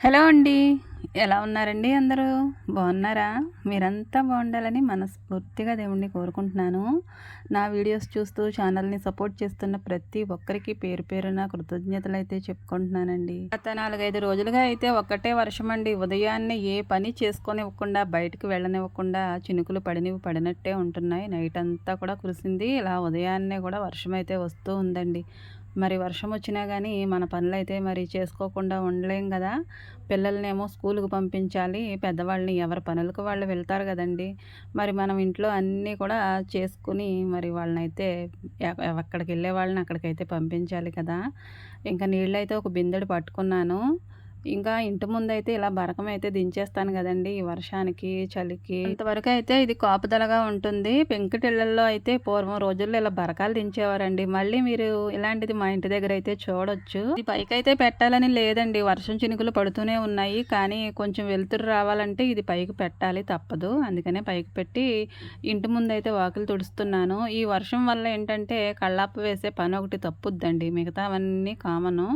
Hello అండి. ఎలా ఉన్నారండి అందరూ? బాగున్నారా? మీరంతా బాగుండాలని మనస్ఫూర్తిగా దేవుణ్ణి కోరుకుంటున్నాను. నా వీడియోస్ చూస్తూ ఛానల్ని సపోర్ట్ చేస్తున్న ప్రతి ఒక్కరికి పేరు పేరున కృతజ్ఞతలు అయితే చెప్పుకుంటున్నానండి. గత నాలుగైదు రోజులుగా అయితే ఒక్కటే వర్షం అండి. ఉదయాన్నే ఏ పని చేసుకొనివ్వకుండా బయటకు వెళ్ళనివ్వకుండా చినుకులు పడినవి పడినట్టే ఉంటున్నాయి. నైట్ అంతా కూడా కురిసింది. ఇలా ఉదయాన్నే కూడా వర్షం అయితే వస్తూ ఉందండి. మరి వర్షం వచ్చినా కానీ మన పనులు అయితే మరి చేసుకోకుండా ఉండలేం కదా పిల్లల్నేమో స్కూల్కి పంపించాలి పెద్దవాళ్ళని ఎవరి పనులకు వాళ్ళు వెళ్తారు కదండి మరి మనం ఇంట్లో అన్నీ కూడా చేసుకుని మరి వాళ్ళని అయితే ఎక్కడికి వెళ్ళే వాళ్ళని అక్కడికైతే పంపించాలి కదా. ఇంకా నీళ్ళు అయితే ఒక బిందెడు పట్టుకున్నాను. ఇంకా ఇంటి ముందు అయితే ఇలా బరకం అయితే దించేస్తాను కదండి ఈ వర్షానికి చలికి. ఇంతవరకు అయితే ఇది కాపుదలగా ఉంటుంది. పెంకుటిళ్ళల్లో అయితే పూర్వం రోజుల్లో ఇలా బరకాలు దించేవారండి. మళ్ళీ మీరు ఇలాంటిది మా ఇంటి దగ్గర అయితే చూడొచ్చు. ఇది పైకి అయితే పెట్టాలని లేదండి. వర్షం చినుకులు పడుతూనే ఉన్నాయి. కానీ కొంచెం వెలుతురు రావాలంటే ఇది పైకి పెట్టాలి తప్పదు. అందుకనే పైకి పెట్టి ఇంటి ముందు అయితే వాకిలు తుడుస్తున్నాను. ఈ వర్షం వల్ల ఏంటంటే కళ్ళాపు వేసే పని ఒకటి తప్పుద్దండి. మిగతా అవన్నీ కామను.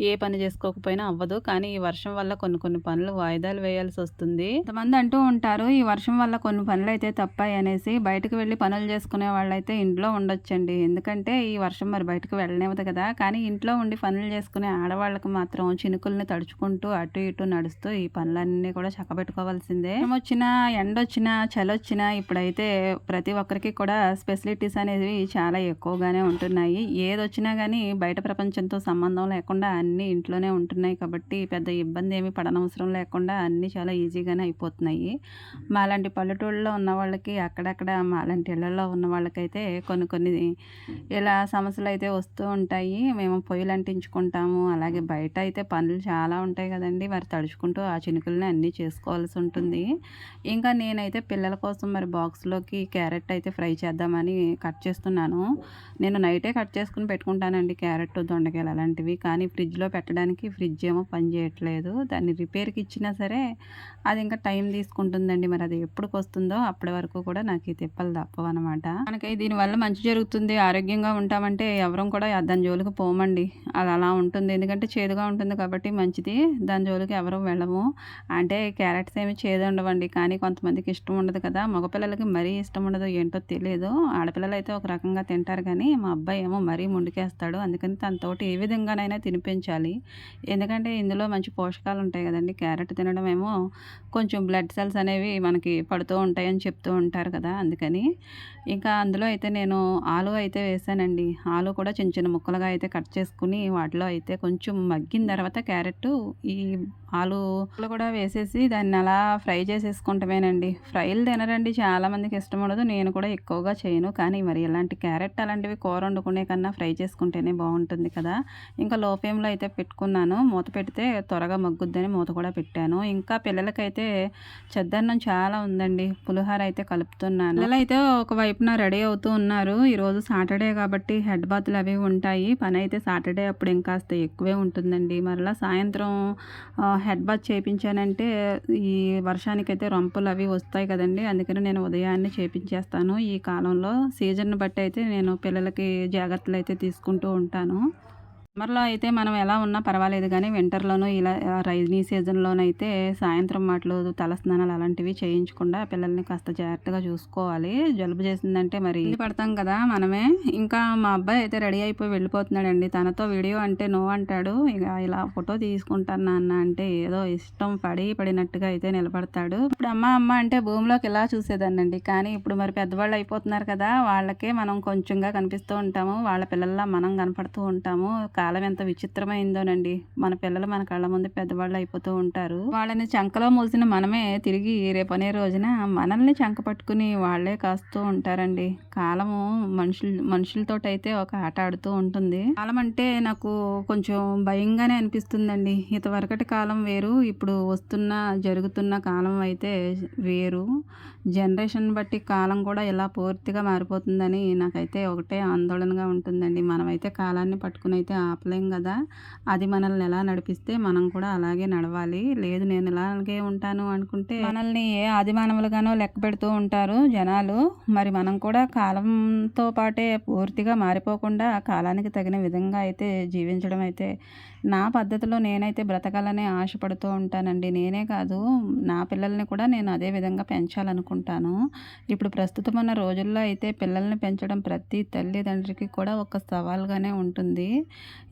ఏ పని చేసుకోకపోయినా అవ్వదు. కానీ కానీ ఈ వర్షం వల్ల కొన్ని కొన్ని పనులు వాయిదాలు వేయాల్సి వస్తుంది. కొంతమంది అంటూ ఉంటారు ఈ వర్షం వల్ల కొన్ని పనులు అయితే తప్పాయి అనేసి బయటకు వెళ్ళి పనులు చేసుకునే వాళ్ళైతే ఇంట్లో ఉండొచ్చండి. ఎందుకంటే ఈ వర్షం మరి బయటకు వెళ్ళనివ్వదు కదా. కానీ ఇంట్లో ఉండి పనులు చేసుకునే ఆడవాళ్ళకి మాత్రం చినుకుల్ని తడుచుకుంటూ అటు ఇటు నడుస్తూ ఈ పనులన్నీ కూడా చక్కబెట్టుకోవాల్సిందే. వచ్చినా ఎండ వచ్చినా చలి ఇప్పుడైతే ప్రతి ఒక్కరికి కూడా స్పెసిలిటీస్ అనేవి చాలా ఎక్కువగానే ఉంటున్నాయి. ఏదొచ్చినా కానీ బయట ప్రపంచంతో సంబంధం లేకుండా అన్ని ఇంట్లోనే ఉంటున్నాయి కాబట్టి పెద్ద ఇబ్బంది ఏమి పడనవసరం లేకుండా అన్నీ చాలా ఈజీగానే అయిపోతున్నాయి. మాలాంటి పల్లెటూళ్ళలో ఉన్న వాళ్ళకి అక్కడక్కడ మాలాంటి ఇళ్ళలో ఉన్న వాళ్ళకైతే కొన్ని కొన్ని ఇలా సమస్యలు అయితే వస్తూ ఉంటాయి. మేము పొయ్యిలు అంటించుకుంటాము. అలాగే బయట అయితే పనులు చాలా ఉంటాయి కదండి. మరి తడుచుకుంటూ ఆ చినుకుల్ని అన్నీ చేసుకోవాల్సి ఉంటుంది. ఇంకా నేనైతే పిల్లల కోసం మరి బాక్స్లోకి క్యారెట్ అయితే ఫ్రై చేద్దామని కట్ చేస్తున్నాను. నేను నైటే కట్ చేసుకుని పెట్టుకుంటానండి క్యారెట్ దొండకాయలు అలాంటివి. కానీ ఫ్రిడ్జ్లో పెట్టడానికి ఫ్రిడ్జ్ ఏమో పనిచేయట్లేదు చేయట్లేదు. దాన్ని రిపేర్కి ఇచ్చినా సరే అది ఇంకా టైం తీసుకుంటుందండి. మరి అది ఎప్పటికి వస్తుందో అప్పటి వరకు కూడా నాకు ఈ తిప్పలు తప్పవు అనమాట మనకి దీనివల్ల మంచి జరుగుతుంది. ఆరోగ్యంగా ఉంటామంటే ఎవరం కూడా దాని జోలికి పోమండి. అది అలా ఉంటుంది. ఎందుకంటే చేదుగా ఉంటుంది కాబట్టి మంచిది. దాని జోలికి ఎవరు వెళ్ళము. అంటే క్యారెట్స్ ఏమి చేదు ఉండవండి. కానీ కొంతమందికి ఇష్టం ఉండదు కదా. మగపిల్లలకి మరీ ఇష్టం ఉండదు ఏంటో తెలియదు ఆడపిల్లలు అయితే ఒక రకంగా తింటారు కానీ మా అబ్బాయి ఏమో మరీ ముందుకేస్తాడు అందుకని తనతోటి ఏ విధంగానైనా తినిపించాలి. ఎందుకంటే ఇందులో మంచి పోషకాలు ఉంటాయి కదండి. క్యారెట్ తినడం ఏమో కొంచెం బ్లడ్ సెల్స్ అనేవి మనకి పడుతూ ఉంటాయని చెప్తూ ఉంటారు కదా అందుకని. ఇంకా అందులో అయితే నేను ఆలు అయితే వేసానండి. ఆలు కూడా చిన్న చిన్న ముక్కలుగా అయితే కట్ చేసుకుని వాటిలో అయితే కొంచెం మగ్గిన తర్వాత క్యారెట్ ఈ ఆలు కూడా వేసేసి దాన్ని అలా ఫ్రై చేసేసుకుంటమేనండి. ఫ్రైలు తినరండి. చాలామందికి ఇష్టం ఉండదు. నేను కూడా ఎక్కువగా చేయను. కానీ మరి ఇలాంటి క్యారెట్ అలాంటివి కూర వండుకునే కన్నా ఫ్రై చేసుకుంటేనే బాగుంటుంది కదా. ఇంకా లో ఫ్లేమ్లో అయితే పెట్టుకున్నాను. మూత పెడితే త్వరగా మగ్గుద్దని మూత కూడా పెట్టాను. ఇంకా పిల్లలకైతే చెద్దన్నం చాలా ఉందండి. పులిహోర అయితే కలుపుతున్నాను. పిల్లలు అయితే ఒకవైపున రెడీ అవుతూ ఉన్నారు. ఈరోజు సాటర్డే కాబట్టి హెడ్ బాత్లు అవి ఉంటాయి. పని అయితే సాటర్డే అప్పుడు ఇంకాస్త ఎక్కువే ఉంటుందండి. మరలా సాయంత్రం హెడ్ బాత్ చేయించానంటే ఈ వర్షానికైతే రొంపులు అవి వస్తాయి కదండి. అందుకని నేను ఉదయాన్నే చేపించేస్తాను. ఈ కాలంలో సీజన్ బట్టి అయితే నేను పిల్లలకి జాగ్రత్తలు అయితే తీసుకుంటూ ఉంటాను. సమ్మర్లో అయితే మనం ఎలా ఉన్నా పర్వాలేదు కానీ వింటర్లోనూ ఇలా రైనీ సీజన్లోనైతే సాయంత్రం మాటలు తల స్నానాలు అలాంటివి చేయించకుండా పిల్లల్ని కాస్త జాగ్రత్తగా చూసుకోవాలి. జలుబు చేసిందంటే మరి పడతాం కదా మనమే. ఇంకా మా అబ్బాయి అయితే రెడీ అయిపోయి వెళ్ళిపోతున్నాడండి. తనతో వీడియో అంటే నో అంటాడు. ఇక ఇలా ఫోటో తీసుకుంటాను నాన్న అంటే ఏదో ఇష్టం పడి పడినట్టుగా అయితే నిలబడతాడు. ఇప్పుడు అమ్మ అమ్మ అంటే భూమిలోకి ఇలా చూసేదాన్నండి. కానీ ఇప్పుడు మరి పెద్దవాళ్ళు అయిపోతున్నారు కదా వాళ్ళకే మనం కొంచెంగా కనిపిస్తూ ఉంటాము. వాళ్ళ పిల్లల్లా మనం కనపడుతూ ఉంటాము. కాలం ఎంత విచిత్రమైందోనండి. మన పిల్లలు మన కళ్ళ ముందు పెద్దవాళ్ళు అయిపోతూ ఉంటారు. వాళ్ళని చంకలో మోసిన మనమే తిరిగి రేపనే రోజున మనల్ని చంక పట్టుకుని వాళ్ళే కాస్తూ ఉంటారండి. కాలము మనుషులు మనుషులతో అయితే ఒక ఆట ఆడుతూ ఉంటుంది. కాలం అంటే నాకు కొంచెం భయంగానే అనిపిస్తుందండి. ఇంతవరకటి కాలం వేరు ఇప్పుడు వస్తున్న జరుగుతున్న కాలం అయితే వేరు. జనరేషన్ బట్టి కాలం కూడా ఇలా పూర్తిగా మారిపోతుందని నాకైతే ఒకటే ఆందోళనగా ఉంటుందండి. మనమైతే కాలాన్ని పట్టుకుని అయితే ఆపలేం కదా? అది మనల్ని ఎలా నడిపిస్తే మనం కూడా అలాగే నడవాలి. లేదు నేను ఇలాగే ఉంటాను అనుకుంటే మనల్ని ఏ ఆదిమానవులుగానో లెక్క పెడుతూ ఉంటారు జనాలు. మరి మనం కూడా కాలంతో పాటే పూర్తిగా మారిపోకుండా కాలానికి తగిన విధంగా అయితే జీవించడం అయితే నా పద్ధతిలో నేనైతే బ్రతకాలనే ఆశపడుతూ ఉంటానండి. నేనే కాదు నా పిల్లల్ని కూడా నేను అదే విధంగా పెంచాలనుకుంటాను. ఇప్పుడు ప్రస్తుతం ఉన్న రోజుల్లో అయితే పిల్లల్ని పెంచడం ప్రతి తల్లిదండ్రికి కూడా ఒక సవాల్గానే ఉంటుంది.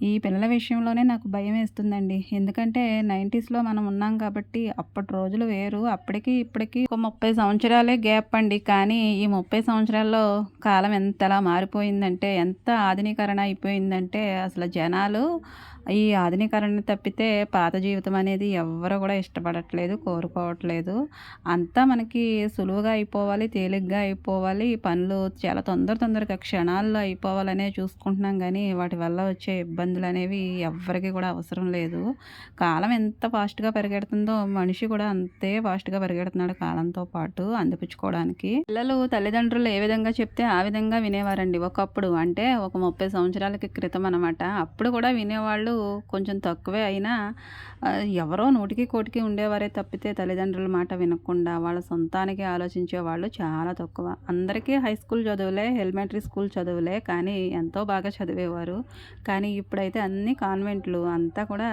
ఈ పిల్లల విషయంలోనే నాకు భయం వేస్తుందండి. ఎందుకంటే నైంటీస్లో మనం ఉన్నాం కాబట్టి అప్పటి రోజులు వేరు. అప్పటికి ఇప్పటికి ఒక ముప్పై సంవత్సరాలే గ్యాప్ అండి. కానీ ఈ ముప్పై సంవత్సరాల్లో కాలం ఎంతలా మారిపోయిందంటే ఎంత ఆధునీకరణ అయిపోయిందంటే అసలు జనాలు ఈ ఆధునీకరణ తప్పితే పాత జీవితం అనేది ఎవ్వరు కూడా ఇష్టపడట్లేదు కోరుకోవట్లేదు. అంతా మనకి సులువుగా అయిపోవాలి తేలిగ్గా అయిపోవాలి. పనులు చాలా తొందర తొందరగా క్షణాల్లో అయిపోవాలనే చూసుకుంటున్నాం కానీ వాటి వల్ల వచ్చే ఇబ్బందులు అనేవి ఎవ్వరికి కూడా అవసరం లేదు. కాలం ఎంత ఫాస్ట్గా పరిగెడుతుందో మనిషి కూడా అంతే ఫాస్ట్గా పరిగెడుతున్నాడు కాలంతో పాటు అందిపుచ్చుకోవడానికి. పిల్లలు తల్లిదండ్రులు ఏ విధంగా చెప్తే ఆ విధంగా వినేవారండి. ఒకప్పుడు అంటే ఒక ముప్పై సంవత్సరాలకి క్రితం అనమాట అప్పుడు కూడా వినేవాళ్ళు కొంచెం తక్కువే అయినా ఎవరో నూటికి కోటికి ఉండేవారే తప్పితే తల్లిదండ్రుల మాట వినకుండా వాళ్ళ సొంతానికి ఆలోచించే వాళ్ళు చాలా తక్కువ. అందరికీ హై స్కూల్ చదువులే ఎలిమెంటరీ స్కూల్ చదువులే కానీ ఎంతో బాగా చదివేవారు. కానీ ఇప్పుడైతే అన్ని కాన్వెంట్లు అంతా కూడా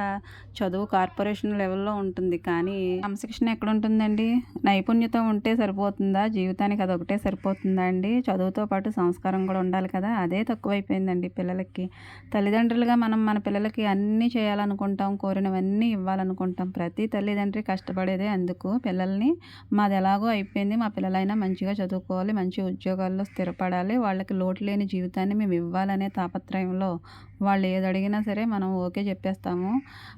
చదువు కార్పొరేషన్ లెవెల్లో ఉంటుంది. కానీ క్రమశిక్షణ ఎక్కడ ఉంటుందండి నైపుణ్యత ఉంటే సరిపోతుందా? జీవితానికి అదొకటే సరిపోతుందా అండి? చదువుతో పాటు సంస్కారం కూడా ఉండాలి కదా? అదే తక్కువైపోయిందండి పిల్లలకి. తల్లిదండ్రులుగా మనం మన పిల్లలకి అన్నీ చేయాలనుకుంటాం కోరినవన్నీ ఇవ్వాలనుకుంటాం. ప్రతి తల్లిదండ్రి కష్టపడేదే అందుకు. పిల్లల్ని మాది ఎలాగో అయిపోయింది మా పిల్లలైనా మంచిగా చదువుకోవాలి మంచి ఉద్యోగాల్లో స్థిరపడాలి వాళ్ళకి లోటు లేని జీవితాన్ని మేము ఇవ్వాలనే తాపత్రయంలో వాళ్ళు ఏది అడిగినా సరే మనం ఓకే చెప్పేస్తాము.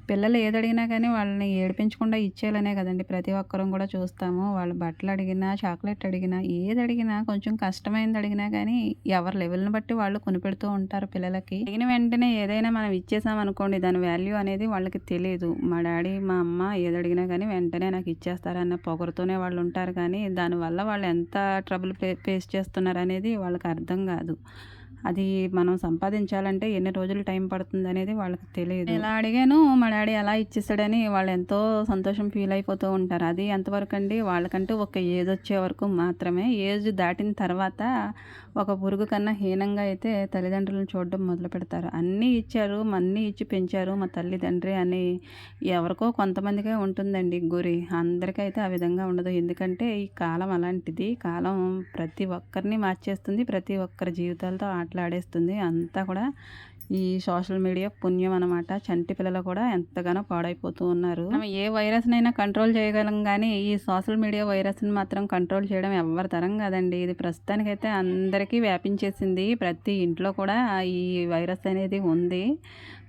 పిల్లలు ఏది అడిగినా కానీ వాళ్ళని ఏడిపించకుండా ఇచ్చేయాలనే కదండి. ప్రతి ఒక్కరం కూడా చూస్తాము. వాళ్ళు బట్టలు అడిగినా చాక్లెట్ అడిగినా ఏది అడిగినా కొంచెం కష్టమైంది అడిగినా కానీ ఎవరి లెవెల్ని బట్టి వాళ్ళు కొనిపెడుతూ ఉంటారు పిల్లలకి. అడిగిన వెంటనే ఏదైనా మనం ఇచ్చేసామనుకో అనుకోండి దాని వాల్యూ అనేది వాళ్ళకి తెలియదు మా డాడీ మా అమ్మ ఏది అడిగినా కానీ వెంటనే నాకు ఇచ్చేస్తారన్న పొగరుతోనే వాళ్ళు ఉంటారు కానీ దానివల్ల వాళ్ళు ఎంత ట్రబుల్ ఫేస్ చేస్తున్నారు అనేది వాళ్ళకి అర్థం కాదు. అది మనం సంపాదించాలంటే ఎన్ని రోజులు టైం పడుతుంది అనేది వాళ్ళకి తెలియదు ఇలా అడిగాను మా డాడీ అలా ఇచ్చేసాడని వాళ్ళు ఎంతో సంతోషం ఫీల్ అయిపోతూ ఉంటారు. అది ఎంతవరకు అండి? వాళ్ళకంటూ ఒక ఏజ్ వచ్చే వరకు మాత్రమే. ఏజ్ దాటిన తర్వాత ఒక పురుగు కన్నా హీనంగా అయితే తల్లిదండ్రులను చూడడం మొదలు పెడతారు. అన్నీ ఇచ్చారు అన్నీ ఇచ్చి పెంచారు మా తల్లిదండ్రి అని ఎవరికో కొంతమందికే ఉంటుందండి గురి. అందరికీ అయితే ఆ విధంగా ఉండదు. ఎందుకంటే ఈ కాలం అలాంటిది. కాలం ప్రతి ఒక్కరిని మార్చేస్తుంది ప్రతి ఒక్కరి జీవితాలతో ఆటలాడేస్తుంది. అంతా కూడా ఈ సోషల్ మీడియా పుణ్యం అనమాట చంటి పిల్లలు కూడా ఎంతగానో పాడైపోతూ ఉన్నారు. మనం ఏ వైరస్నైనా కంట్రోల్ చేయగలం కానీ ఈ సోషల్ మీడియా వైరస్ని మాత్రం కంట్రోల్ చేయడం ఎవరి తరం కాదండి. ఇది ప్రస్తుతానికైతే అందరికీ వ్యాపించేసింది. ప్రతి ఇంట్లో కూడా ఈ వైరస్ అనేది ఉంది.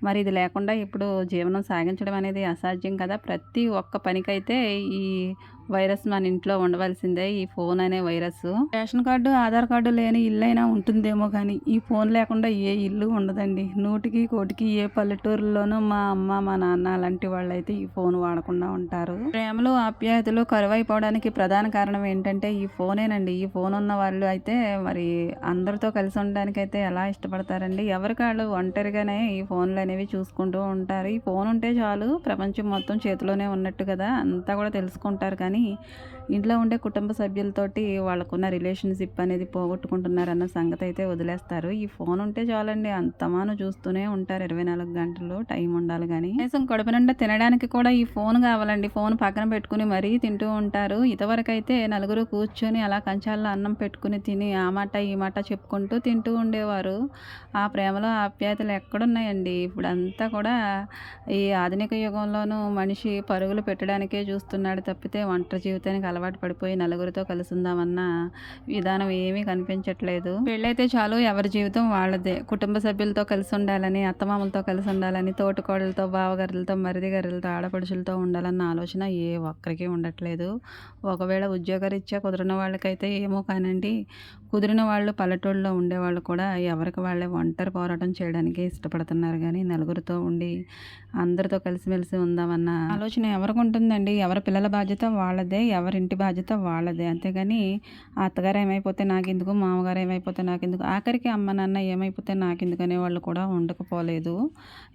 మరి ఇది లేకుండా ఇప్పుడు జీవనం సాగించడం అనేది అసాధ్యం కదా. ప్రతి ఒక్క పనికైతే ఈ వైరస్ మన ఇంట్లో ఉండవలసిందే ఈ ఫోన్ అనే virus. Ration card Aadhaar card లేని ఇల్లు అయినా ఉంటుందేమో కానీ ఈ ఫోన్ లేకుండా ఏ ఇల్లు ఉండదండి. నూటికి కోటికి ఏ పల్లెటూరులోనూ మా అమ్మ మా నాన్న అలాంటి వాళ్ళు అయితే ఈ ఫోన్ వాడకుండా ఉంటారు. ప్రేమలు ఆప్యాయతలు కరువైపోవడానికి ప్రధాన కారణం ఏంటంటే ఈ ఫోనేనండి. ఈ ఫోన్ ఉన్న వాళ్ళు అయితే మరి అందరితో కలిసి ఉండడానికి అయితే ఎలా ఇష్టపడతారండి? ఎవరికాళ్ళు ఒంటరిగానే ఈ ఫోన్లు అనేవి చూసుకుంటూ ఉంటారు. ఈ ఫోన్ ఉంటే చాలు ప్రపంచం మొత్తం చేతిలోనే ఉన్నట్టు కదా అంతా కూడా తెలుసుకుంటారు కానీ కానీ ఇంట్లో ఉండే కుటుంబ సభ్యులతోటి వాళ్ళకున్న రిలేషన్షిప్ అనేది పోగొట్టుకుంటున్నారు అన్న సంగతి అయితే వదిలేస్తారు. ఈ ఫోన్ ఉంటే చాలండి అంతమాను చూస్తూనే ఉంటారు ఇరవై నాలుగు గంటలు టైం ఉండాలి కానీ కనీసం కడుపు నిండా తినడానికి కూడా ఈ ఫోన్ కావాలండి. ఫోన్ పక్కన పెట్టుకుని మరీ తింటూ ఉంటారు. ఇదివరకు అయితే నలుగురు కూర్చొని అలా కంచాల్లో అన్నం పెట్టుకుని తిని ఆ మాట ఈ మాట చెప్పుకుంటూ తింటూ ఉండేవారు. ఆ ప్రేమలో ఆప్యాయతలు ఎక్కడున్నాయండి? ఇప్పుడు అంతా కూడా ఈ ఆధునిక యుగంలోనూ మనిషి పరుగులు పెట్టడానికే చూస్తున్నాడు తప్పితే ఒంటరి జీవితానికి అలవాటు పడిపోయి నలుగురితో కలిసి ఉందామన్న విధానం ఏమీ కనిపించట్లేదు. పెళ్ళైతే చాలు ఎవరి జీవితం వాళ్ళదే. కుటుంబ సభ్యులతో కలిసి ఉండాలని అత్తమామలతో కలిసి ఉండాలని తోటికోడలతో బావగారులతో మరిది గారులతో ఆడపడుచులతో ఉండాలన్న ఆలోచన ఏ ఒక్కరికి ఉండట్లేదు. ఒకవేళ ఉద్యోగరీత్యా కుదిరిన వాళ్ళకైతే ఏమో కానండి కుదిరిన వాళ్ళు పల్లెటూళ్ళలో ఉండేవాళ్ళు కూడా ఎవరికి వాళ్ళే ఒంటరి పోరాటం చేయడానికి ఇష్టపడుతున్నారు. కానీ నలుగురితో ఉండి అందరితో కలిసిమెలిసి ఉందామన్న ఆలోచన ఎవరికి ఉంటుందండి? ఎవరి పిల్లల బాధ్యత వాళ్ళదే ఇంటి బాధ్యత వాళ్ళదే. అంతేగాని అత్తగారు ఏమైపోతే నాకెందుకు? మామగారు ఏమైపోతే నాకెందుకు? ఆఖరికి అమ్మ నాన్న ఏమైపోతే నాకెందుకు అనే వాళ్ళు కూడా ఉండకపోలేదు.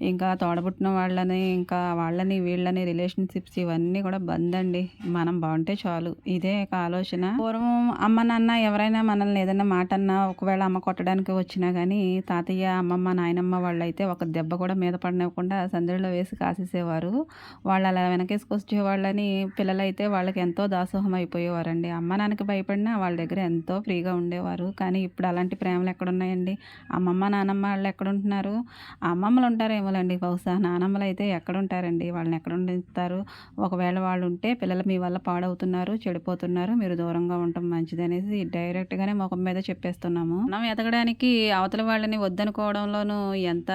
ఇంకా తోడబుట్టిన వాళ్ళని ఇంకా వాళ్ళని వీళ్ళని రిలేషన్షిప్స్ ఇవన్నీ కూడా బంద్ అండి మనం బాగుంటే చాలు. ఇదే ఒక ఆలోచన. పూర్వం అమ్మ నాన్న ఎవరైనా మనల్ని ఏదైనా మాట అన్నా ఒకవేళ అమ్మ కొట్టడానికి వచ్చినా కానీ తాతయ్య అమ్మమ్మ నాయనమ్మ వాళ్ళు అయితే ఒక దెబ్బ కూడా మీద పడనివ్వకుండా సందడిలో వేసి కాసేసేవారు. వాళ్ళు అలా వెనకేసుకొచ్చేవాళ్ళని పిల్లలైతే వాళ్ళకి ఎంతో దాసోహం అయిపోయేవారండి. అమ్మ నాన్నకి భయపడినా వాళ్ళ దగ్గర ఎంతో ఫ్రీగా ఉండేవారు. కానీ ఇప్పుడు అలాంటి ప్రేమలు ఎక్కడున్నాయండి? అమ్మమ్మ నానమ్మ వాళ్ళు ఎక్కడుంటున్నారు? అమ్మమ్మలు ఉంటారేమోలండి. బహుశా నానమ్మలు అయితే ఎక్కడుంటారండి? వాళ్ళని ఎక్కడ ఉండిస్తారు ఒకవేళ వాళ్ళు ఉంటే పిల్లలు మీ వల్ల పాడవుతున్నారు చెడిపోతున్నారు మీరు దూరంగా ఉండటం మంచిది అనేసి డైరెక్ట్గానే ముఖం మీద చెప్పేస్తున్నాము. మనం ఎదగడానికి అవతల వాళ్ళని వద్దనుకోవడంలోనూ ఎంత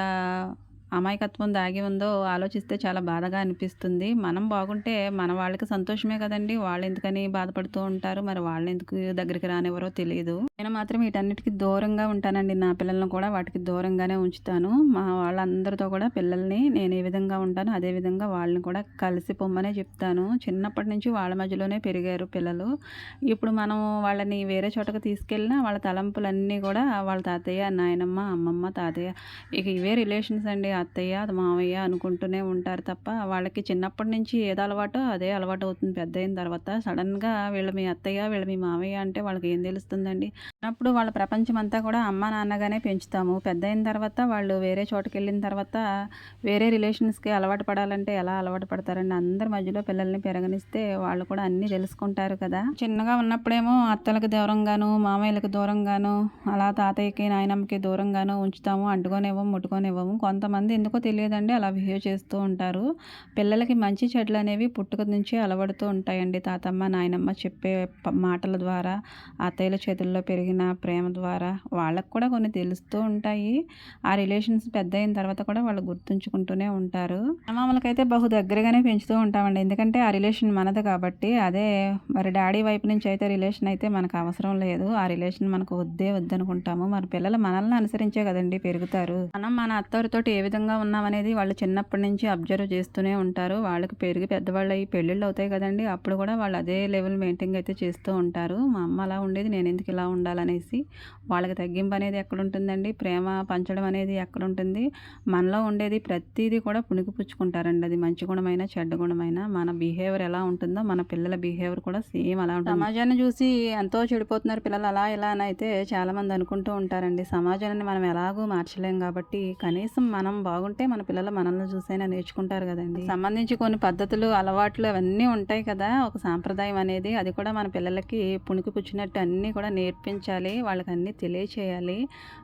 అమాయకత్వం దాగి ఉందో ఆలోచిస్తే చాలా బాధగా అనిపిస్తుంది. మనం బాగుంటే మన వాళ్ళకి సంతోషమే కదండి. వాళ్ళు ఎందుకని బాధపడుతూ ఉంటారు? మరి వాళ్ళు ఎందుకు దగ్గరికి రానివ్వరో తెలియదు నేను మాత్రం వీటన్నిటికీ దూరంగా ఉంటానండి. నా పిల్లలను కూడా వాటికి దూరంగానే ఉంచుతాను. మా వాళ్ళందరితో కూడా పిల్లల్ని నేను ఏ విధంగా ఉంటానో అదే విధంగా వాళ్ళని కూడా కలిసి పొమ్మనే చెప్తాను. చిన్నప్పటి నుంచి వాళ్ళ మధ్యలోనే పెరిగారు పిల్లలు. ఇప్పుడు మనం వాళ్ళని వేరే చోటకు తీసుకెళ్ళినా వాళ్ళ తలంపులన్నీ కూడా వాళ్ళ తాతయ్య నాయనమ్మ అమ్మమ్మ తాతయ్య. ఇక ఇవే రిలేషన్స్ అండి. అత్తయ్య అది మామయ్య అనుకుంటూనే ఉంటారు తప్ప వాళ్ళకి చిన్నప్పటి నుంచి ఏది అలవాటో అదే అలవాటు అవుతుంది. పెద్ద అయిన తర్వాత సడన్గా వీళ్ళు మీ అత్తయ్య వీళ్ళు మీ మామయ్య అంటే వాళ్ళకి ఏం తెలుస్తుందండి? అప్పుడు వాళ్ళ ప్రపంచం అంతా కూడా అమ్మ నాన్నగానే పెంచుతాము. పెద్ద అయిన తర్వాత వాళ్ళు వేరే చోటుకి వెళ్ళిన తర్వాత వేరే రిలేషన్స్కి అలవాటు పడాలంటే ఎలా అలవాటు పడతారండి? అందరి మధ్యలో పిల్లల్ని పెరగనిస్తే వాళ్ళు కూడా అన్నీ తెలుసుకుంటారు కదా. చిన్నగా ఉన్నప్పుడేమో అత్తలకు దూరంగాను మామయ్యలకు దూరంగాను అలా తాతయ్యకి నాయనమ్మకి దూరంగాను ఉంచుతాము. అంటుకోనివ్వము ముట్టుకోనివ్వము కొంతమంది కొంతమంది ఎందుకో తెలియదండి అలా బిహేవ్ చేస్తూ ఉంటారు. పిల్లలకి మంచి చెడ్లు అనేవి పుట్టుక నుంచి అలవడుతూ ఉంటాయండి. తాతమ్మ నాయనమ్మ చెప్పే మాటల ద్వారా అత్తయ్యల చేతుల్లో పెరిగిన ప్రేమ ద్వారా వాళ్ళకు కూడా కొన్ని తెలుస్తూ ఉంటాయి. ఆ రిలేషన్స్ పెద్ద అయిన తర్వాత కూడా వాళ్ళు గుర్తుంచుకుంటూనే ఉంటారు. మామూలకైతే బహు దగ్గరగానే పెంచుతూ ఉంటామండి. ఎందుకంటే ఆ రిలేషన్ మనది కాబట్టి అదే మరి డాడీ వైపు నుంచి అయితే రిలేషన్ అయితే మనకు అవసరం లేదు. ఆ రిలేషన్ మనకు వద్దే వద్దనుకుంటాము. మరి పిల్లలు మనల్ని అనుసరించే కదండి పెరుగుతారు. మనం మన అత్తవారితోటి ఏ విధంగా విధంగా ఉన్నామనేది వాళ్ళు చిన్నప్పటి నుంచి అబ్జర్వ్ చేస్తూనే ఉంటారు. వాళ్ళకి పెరిగి పెద్దవాళ్ళు అయ్యి పెళ్ళిళ్ళు అవుతాయి కదండి. అప్పుడు కూడా వాళ్ళు అదే లెవెల్ మెయింటైన్ అయితే చేస్తూ ఉంటారు. మా అమ్మ అలా ఉండేది నేను ఎందుకు ఇలా ఉండాలనేసి. వాళ్ళకి తగ్గింపు అనేది ఎక్కడుంటుందండి? ప్రేమ పంచడం అనేది ఎక్కడుంటుంది? మనలో ఉండేది ప్రతిదీ కూడా పుణికిపుచ్చుకుంటారండి అది మంచి గుణమైన చెడ్డ గుణమైన. మన బిహేవియర్ ఎలా ఉంటుందో మన పిల్లల బిహేవియర్ కూడా సేమ్ అలా ఉంటుంది. సమాజాన్ని చూసి ఎంతో చెడిపోతున్నారు పిల్లలు. అలా ఇలా అని అయితే చాలామంది అనుకుంటూ ఉంటారండి. సమాజాన్ని మనం ఎలాగూ మార్చలేం కాబట్టి కనీసం మనం బాగుంటే మన పిల్లలు మనల్ని చూసైనా నేర్చుకుంటారు కదండి. సంబంధించి కొన్ని పద్ధతులు అలవాట్లు అవన్నీ ఉంటాయి కదా. ఒక సాంప్రదాయం అనేది అది కూడా మన పిల్లలకి పుణికి పుచ్చినట్టు అన్నీ కూడా నేర్పించాలి వాళ్ళకి అన్నీ తెలియచేయాలి.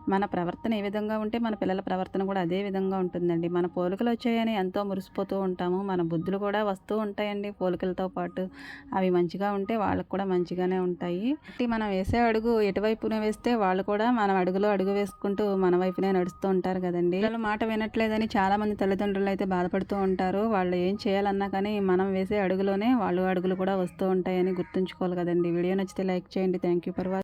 మన ప్రవర్తన ఏ విధంగా ఉంటే మన పిల్లల ప్రవర్తన కూడా అదే విధంగా ఉంటుందండి. మన పోలికలు వచ్చాయని ఎంతో మురిసిపోతూ ఉంటాము. మన బుద్ధులు కూడా వస్తూ ఉంటాయండి పోలికలతో పాటు. అవి మంచిగా ఉంటే వాళ్ళకు కూడా మంచిగానే ఉంటాయి. మనం వేసే అడుగు ఎటువైపునే వేస్తే వాళ్ళు కూడా మనం అడుగులో అడుగు వేసుకుంటూ మన వైపునే నడుస్తూ ఉంటారు కదండి. పిల్లల మాట వినట్టు చాలా చాలామంది తల్లిదండ్రులు అయితే బాధపడుతూ ఉంటారు. వాళ్ళు ఏం చేయాలన్నా కానీ మనం వేసే అడుగులోనే వాళ్ళు అడుగులు కూడా వస్తూ ఉంటాయని గుర్తుంచుకోవాలి కదండి. వీడియో నచ్చితే లైక్ చేయండి. Thank you for watching